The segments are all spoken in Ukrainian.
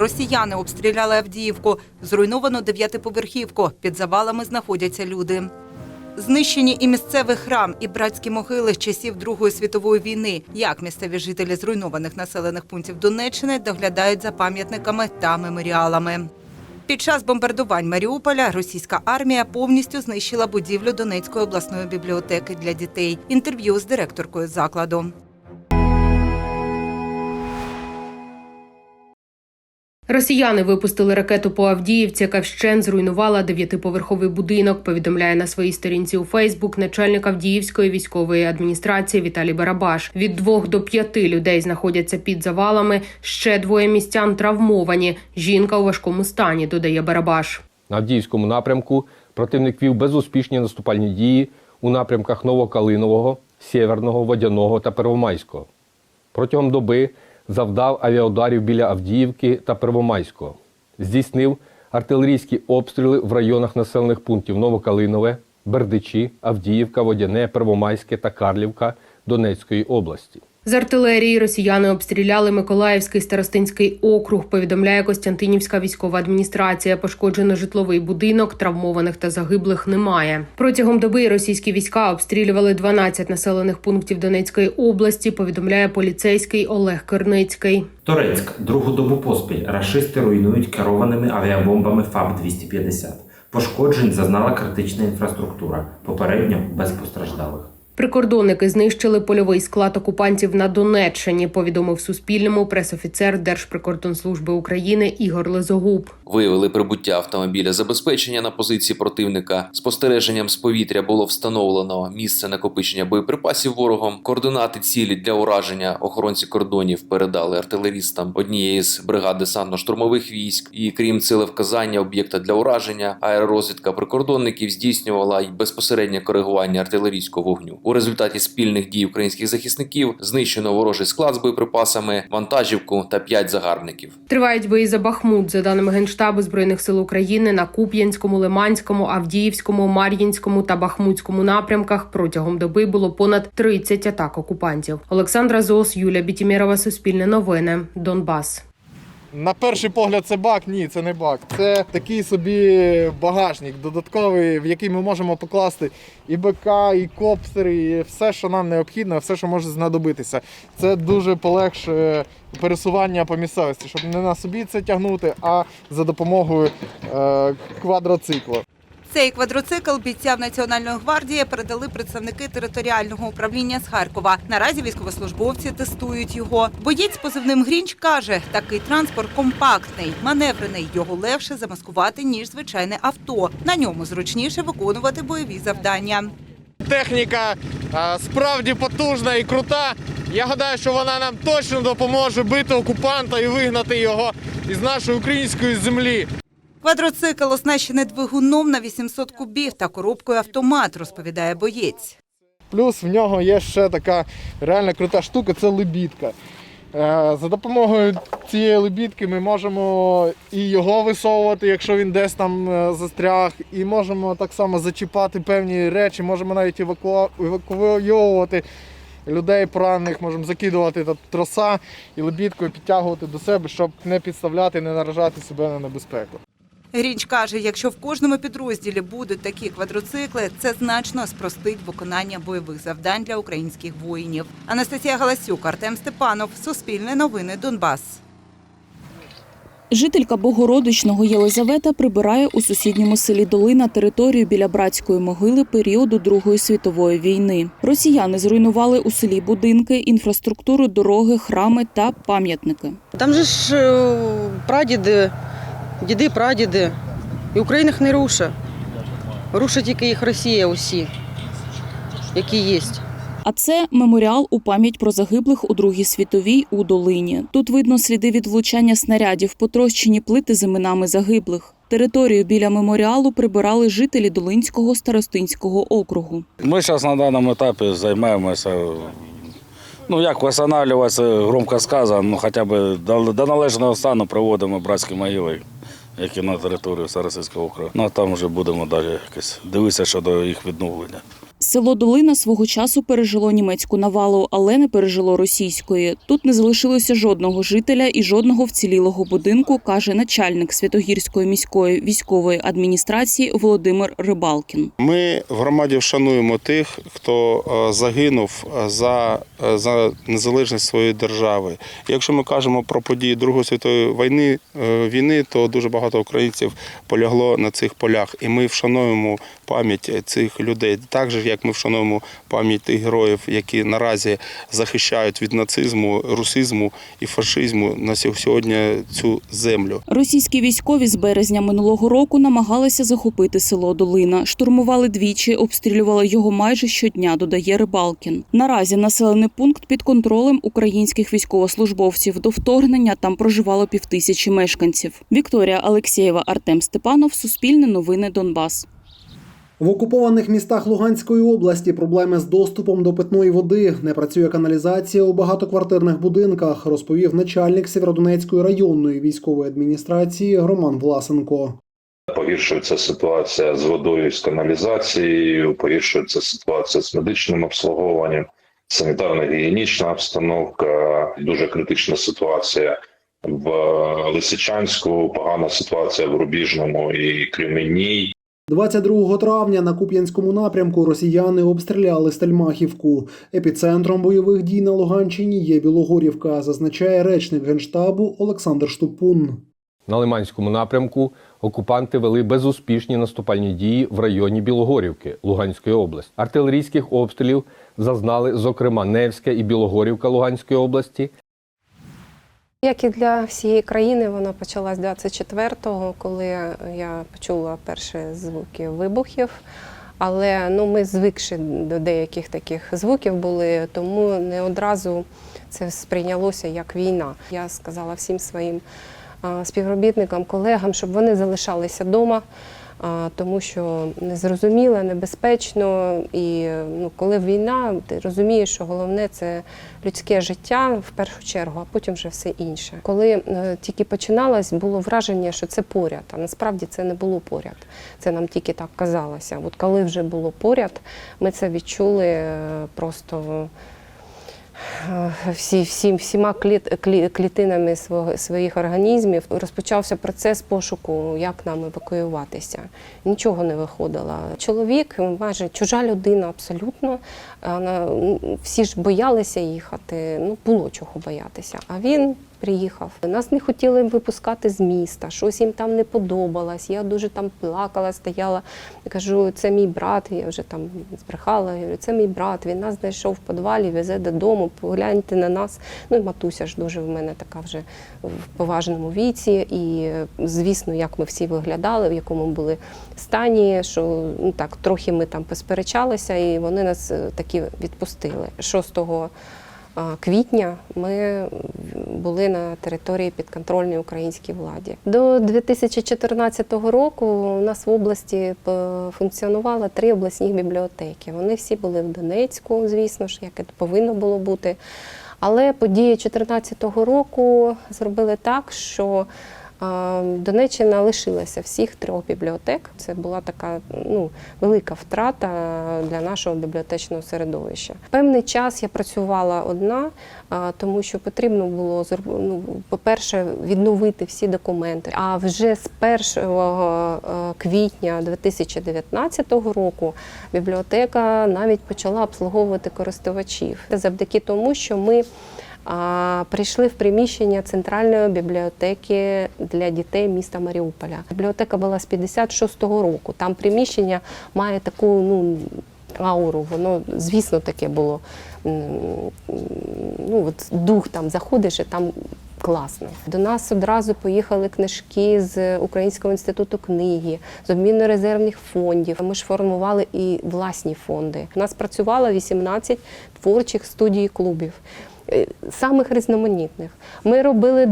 Росіяни обстріляли Авдіївку. Зруйновано дев'ятиповерхівку. Під завалами знаходяться люди. Знищені і місцевий храм, і братські могили з часів Другої світової війни. Як місцеві жителі зруйнованих населених пунктів Донеччини доглядають за пам'ятниками та меморіалами. Під час бомбардувань Маріуполя російська армія повністю знищила будівлю Донецької обласної бібліотеки для дітей. Інтерв'ю з директоркою закладу. Росіяни випустили ракету по Авдіївці, яка вщен зруйнувала дев'ятиповерховий будинок. Повідомляє на своїй сторінці у Фейсбук начальник Авдіївської військової адміністрації Віталій Барабаш. Від двох до п'яти людей знаходяться під завалами. Ще двоє містян травмовані. Жінка у важкому стані, додає Барабаш. На Авдіївському напрямку противник вів безуспішні наступальні дії у напрямках Новокалинового, Сєверного, Водяного та Первомайського. Протягом доби завдав авіаударів біля Авдіївки та Первомайського. Здійснив артилерійські обстріли в районах населених пунктів Новокалинове, Бердичі, Авдіївка, Водяне, Первомайське та Карлівка Донецької області. З артилерії росіяни обстріляли Миколаївський старостинський округ. Повідомляє Костянтинівська військова адміністрація. Пошкоджено житловий будинок, травмованих та загиблих немає. Протягом доби російські війська обстрілювали 12 населених пунктів Донецької області. Повідомляє поліцейський Олег Керницький. Торецьк. Другу добу поспіль рашисти руйнують керованими авіабомбами ФАБ-250. Пошкоджень зазнала критична інфраструктура, попередньо без постраждалих. Прикордонники знищили польовий склад окупантів на Донеччині. Повідомив Суспільному пресофіцер Держприкордонслужби України Ігор Лезогуб. Виявили прибуття автомобіля забезпечення на позиції противника. Спостереженням з повітря було встановлено місце накопичення боєприпасів ворогом. Координати цілі для ураження охоронці кордонів передали артилерістам однієї з бригад десантно-штурмових військ. І крім цілевказання об'єкта для ураження, аеророзвідка прикордонників здійснювала й безпосереднє коригування артилерійського вогню. У результаті спільних дій українських захисників знищено ворожий склад з боєприпасами, вантажівку та п'ять загарбників. Тривають бої за Бахмут. За даними Генштабу збройних сил України на Куп'янському, Лиманському, Авдіївському, Мар'їнському та Бахмутському напрямках протягом доби було понад 30 атак окупантів. Олександра Зос, Юлія Бітімєрова, Суспільне новини, Донбас. На перший погляд, це бак. Ні, це не бак. Це такий собі багажник додатковий, в який ми можемо покласти і БК, і коптери, і все, що нам необхідно, все, що може знадобитися. Це дуже полегшує пересування по місцевості, щоб не на собі це тягнути, а за допомогою е, квадроциклу. Цей квадроцикл бійцям Національної гвардії передали представники територіального управління з Харкова. Наразі військовослужбовці тестують його. Боєць позивним Грінч каже, такий транспорт компактний, маневрений. Його легше замаскувати ніж звичайне авто. На ньому зручніше виконувати бойові завдання. Техніка справді потужна і крута. Я гадаю, що вона нам точно допоможе бити окупанта і вигнати його із нашої української землі. Квадроцикл оснащений двигуном на 800 кубів та коробкою автомат, розповідає боєць. Плюс в нього є ще така реально крута штука це лебідка. Е, За допомогою цієї лебідки ми можемо і його висовувати, якщо він десь там е, застряг, і можемо так само зачіпати певні речі, можемо навіть еваку... евакуйовувати людей поранених, можемо закидувати та троса і лебідкою підтягувати до себе, щоб не підставляти, не наражати себе на небезпеку. Грінч каже, якщо в кожному підрозділі будуть такі квадроцикли, це значно спростить виконання бойових завдань для українських воїнів. Анастасія Галасюк, Артем Степанов, Суспільне новини, Донбас. Жителька Богородичного Єлизавета прибирає у сусідньому селі Долина територію біля братської могили періоду Другої світової війни. Росіяни зруйнували у селі будинки, інфраструктуру, дороги, храми та пам'ятники. Там же ж е, прадіди, діди, прадіди. І Україна їх не рушить. Рушить тільки їх Росія усі, які є. А це меморіал у пам'ять про загиблих у Другій світовій у долині. Тут видно сліди від влучання снарядів, потрощені плити з іменами загиблих. Територію біля меморіалу прибирали жителі Долинського старостинського округу. Ми зараз на даному етапі займаємося. Ну, як встановлюватися, громко сказано, ну хоча б до, до належного стану проводимо братські могили, які на території Старосильського округу. Ну а там вже будемо далі якось дивитися щодо їх відновлення. Село Долина свого часу пережило німецьку навалу, але не пережило російської. Тут не залишилося жодного жителя і жодного вцілілого будинку, каже начальник Святогірської міської військової адміністрації Володимир Рибалкін. Ми в громаді вшануємо тих, хто е, загинув е, за, е, за незалежність своєї держави. Якщо ми кажемо про події Другої світової війни, війни, то дуже багато українців полягло на цих полях, і ми вшануємо пам'ять цих людей, так же як ми вшануємо пам'ять тих героїв, які наразі захищають від нацизму, русизму і фашизму на сьогодні цю землю. Російські військові з березня минулого року намагалися захопити село Долина. Штурмували двічі, обстрілювали його майже щодня, додає Рибалкін. Наразі населений пункт під контролем українських військовослужбовців. До вторгнення там проживало півтисячі мешканців. Вікторія Алексєєва, Артем Степанов, Суспільне новини Донбас. В окупованих містах Луганської області проблеми з доступом до питної води. Не працює каналізація у багатоквартирних будинках, розповів начальник Сєвєродонецької районної військової адміністрації Роман Власенко. Погіршується ситуація з водою, з каналізацією, погіршується ситуація з медичним обслуговуванням, санітарно-гігієнічна обстановка, дуже критична ситуація в Лисичанську, погана ситуація в Рубіжному і Кремінній. 22 травня на Куп'янському напрямку росіяни обстріляли Стельмахівку. Епіцентром бойових дій на Луганщині є Білогорівка, зазначає речник генштабу Олександр Штупун. На Лиманському напрямку окупанти вели безуспішні наступальні дії в районі Білогорівки Луганської області. Артилерійських обстрілів зазнали, зокрема, Невська і Білогорівка Луганської області, Як і для всієї країни, вона почалась 24-го, коли я почула перші звуки вибухів. Але ну, ми звикші до деяких таких звуків були, тому не одразу це сприйнялося як війна. Я сказала всім своїм співробітникам, колегам, щоб вони залишалися вдома, тому що незрозуміло, небезпечно. І ну, коли війна, ти розумієш, що головне це людське життя в першу чергу, а потім вже все інше. Коли е, тільки починалось, було враження, що це поряд, а насправді це не було поряд. Це нам тільки так казалося. От коли вже було поряд, ми це відчули е, просто. Е, Всі, всі, всіма кліт, клі- клітинами свого, своїх організмів розпочався процес пошуку, як нам евакуюватися. Нічого не виходило. Чоловік, майже чужа людина абсолютно. Всі ж боялися їхати, ну було чого боятися. А він приїхав. Нас не хотіли випускати з міста, щось їм там не подобалось. Я дуже там плакала, стояла. Я кажу, це мій брат. Я вже там збрехала. Я говорю, це мій брат. Він нас знайшов в підвалі, везе додому. Погляньте на нас. Ну і матуся ж дуже в мене така вже в поважному віці. І звісно, як ми всі виглядали, в якому були стані, що ну так трохи ми там посперечалися, і вони нас е, таки відпустили. 6 а, квітня ми були на території підконтрольній українській владі. До 2014 року у нас в області функціонувало три обласні бібліотеки. Вони всі були в Донецьку, звісно ж, як і повинно було бути. Але події 2014 року зробили так, що Донеччина лишилася всіх трьох бібліотек. Це була така ну, велика втрата для нашого бібліотечного середовища. Певний час я працювала одна, тому що потрібно було ну, по-перше, відновити всі документи. А вже з 1 е, квітня 2019 року бібліотека навіть почала обслуговувати користувачів завдяки тому, що ми прийшли в приміщення центральної бібліотеки для дітей міста Маріуполя. Бібліотека була з 56-го року. Там приміщення має таку ну, ауру. Воно, звісно, таке було. Ну, от дух там заходиш і там. Класно. До нас одразу поїхали книжки з Українського інституту книги, з обмінно-резервних фондів. Ми ж формували і власні фонди. У нас працювало 18 творчих студій клубів самих різноманітних. Ми робили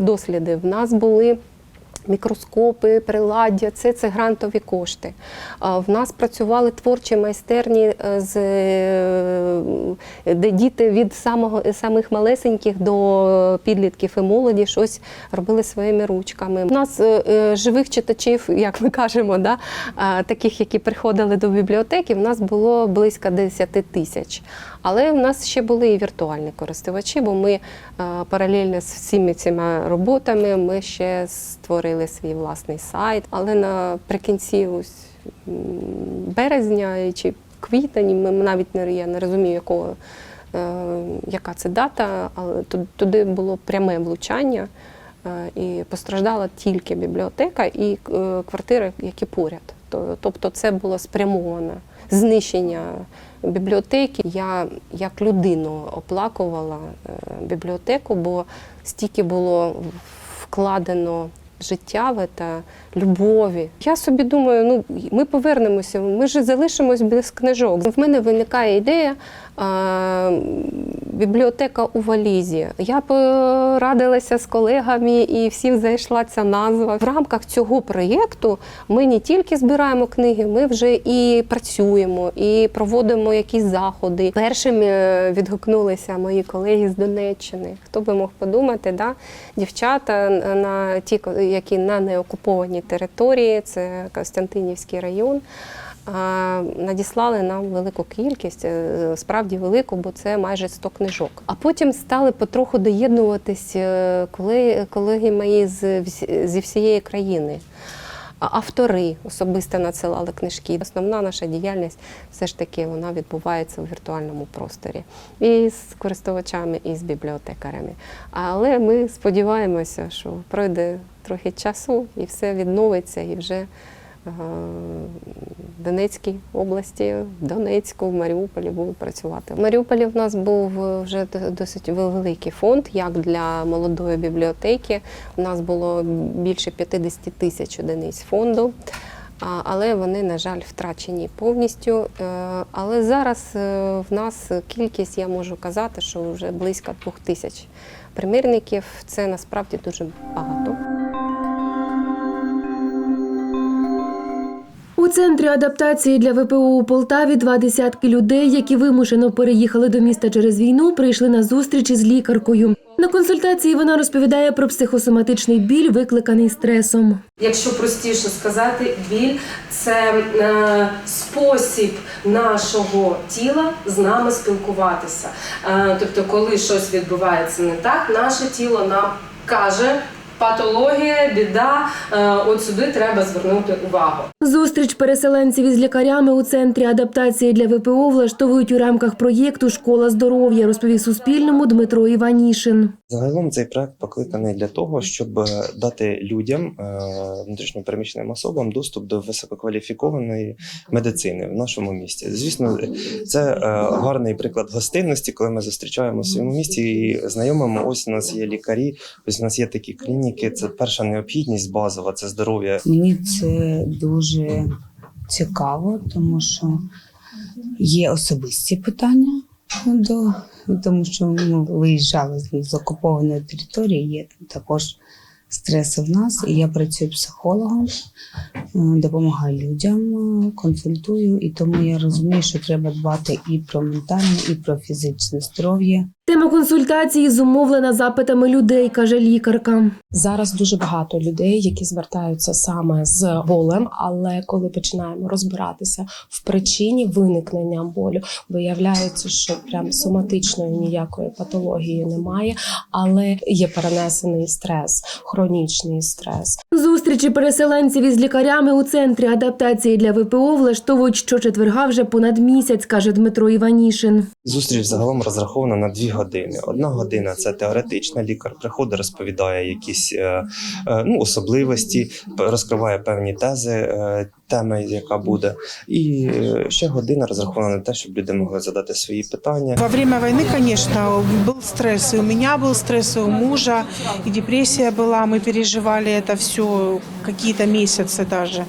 досліди. В нас були мікроскопи, приладдя. Це, це грантові кошти. В нас працювали творчі майстерні, е, з, е, де діти від самого, самих малесеньких до підлітків і молоді щось робили своїми ручками. У нас е, е, живих читачів, як ми кажемо, да, таких, які приходили до бібліотеки, в нас було близько 10 тисяч. Але в нас ще були і віртуальні користувачі, бо ми е, паралельно з всіми цими роботами ми ще створили свій власний сайт. Але наприкінці ось березня чи квітень, ми навіть не я не розумію, якого, е, яка це дата, але ту- туди було пряме влучання. е, І постраждала тільки бібліотека і квартири, які поряд. То- Тобто це було спрямоване знищення бібліотеки. Я як людину оплакувала е, бібліотеку, бо стільки було вкладено життя це, любові. Я собі думаю, ну ми повернемося, ми ж залишимось без книжок. В мене виникає ідея. а, Бібліотека у валізі. Я порадилася з колегами і всім зайшла ця назва. В рамках цього проєкту ми не тільки збираємо книги, ми вже і працюємо, і проводимо якісь заходи. Першими е, відгукнулися мої колеги з Донеччини. Хто би мог подумати, да? дівчата на ті, які на неокупованій території, це Костянтинівський район. Надіслали нам велику кількість, е, справді велику, бо це майже 100 книжок. А потім стали потроху доєднуватись е, колеги, мої з, зі всієї країни. Автори особисто надсилали книжки. Основна наша діяльність все ж таки вона відбувається у віртуальному просторі і з користувачами, і з бібліотекарями. Але ми сподіваємося, що пройде трохи часу і все відновиться, і вже Донецькій області, в Донецьку, в Маріуполі будуть працювати. В Маріуполі в нас був е, вже досить великий фонд, як для молодої бібліотеки. У нас було більше 50 тисяч одиниць фонду. Але вони, на жаль, втрачені повністю. Е, Але зараз е, в нас кількість, я можу казати, що вже близько двох тисяч примірників. Це насправді дуже багато. Центрі адаптації для ВПО у Полтаві два десятки людей, які вимушено переїхали до міста через війну, прийшли на зустріч із лікаркою. На консультації вона розповідає про психосоматичний біль, викликаний стресом. Якщо простіше сказати, біль це е, спосіб нашого тіла з нами спілкуватися. Е, тобто, коли щось відбувається не так, наше тіло нам каже. Патологія, біда, е, от сюди треба звернути увагу. Зустріч переселенців із лікарями у центрі адаптації для ВПО влаштовують у рамках проєкту Школа здоров'я, розповів Суспільному Дмитро Іванішин. Загалом цей проект покликаний для того, щоб дати людям, е, внутрішньопереміщеним особам, доступ до висококваліфікованої медицини в нашому місті. Звісно, це е, гарний приклад гостинності, коли ми зустрічаємо в своєму місті і знайомимо. Ось у нас є лікарі, ось у нас є такі клініки. Це перша необхідність базова, це здоров'я. Мені це дуже цікаво, тому що є особисті питання до тому, що ми виїжджали з окупованої території. Є також стреси в нас, і я працюю психологом, е, допомагаю людям, е, консультую, і тому я розумію, що треба дбати і про ментальне, і про фізичне здоров'я. Тема консультації зумовлена запитами людей, каже лікарка. Зараз дуже багато людей, які звертаються саме з болем, але коли починаємо розбиратися в причині виникнення болю, виявляється, що прям соматичної ніякої патології немає, але є перенесений стрес, хронічний стрес. Зустрічі переселенців із лікарями у центрі адаптації для ВПО влаштовують щочетверга вже понад місяць, каже Дмитро Іванішин. Зустріч загалом розрахована на дві години Одна година це теоретична. Лікар приходить, розповідає якісь е, е, ну, особливості, п- розкриває певні тези, е, теми, яка буде. І е, ще година розрахована на те, щоб люди могли задати свої питання. Во время войны, конечно, был стресс. И у меня был стресс, и у мужа, и депрессия была. Мы переживали это все какие-то месяцы даже.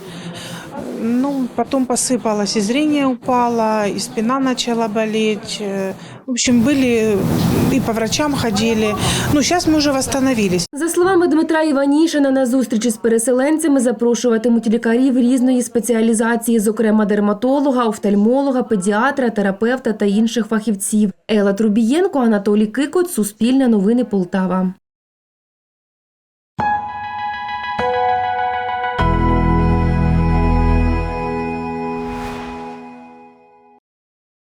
Ну, потом посыпалось, и зрение упало, и спина начала болеть. Э, В общем, были и по врачам ходили. Ну, сейчас мы уже восстановились. За словами Дмитра Іванішина, на зустрічі з переселенцями запрошуватимуть лікарів різної спеціалізації, зокрема дерматолога, офтальмолога, педіатра, терапевта та інших фахівців. Ела Трубієнко, Анатолій Кикот, Суспільне новини Полтава.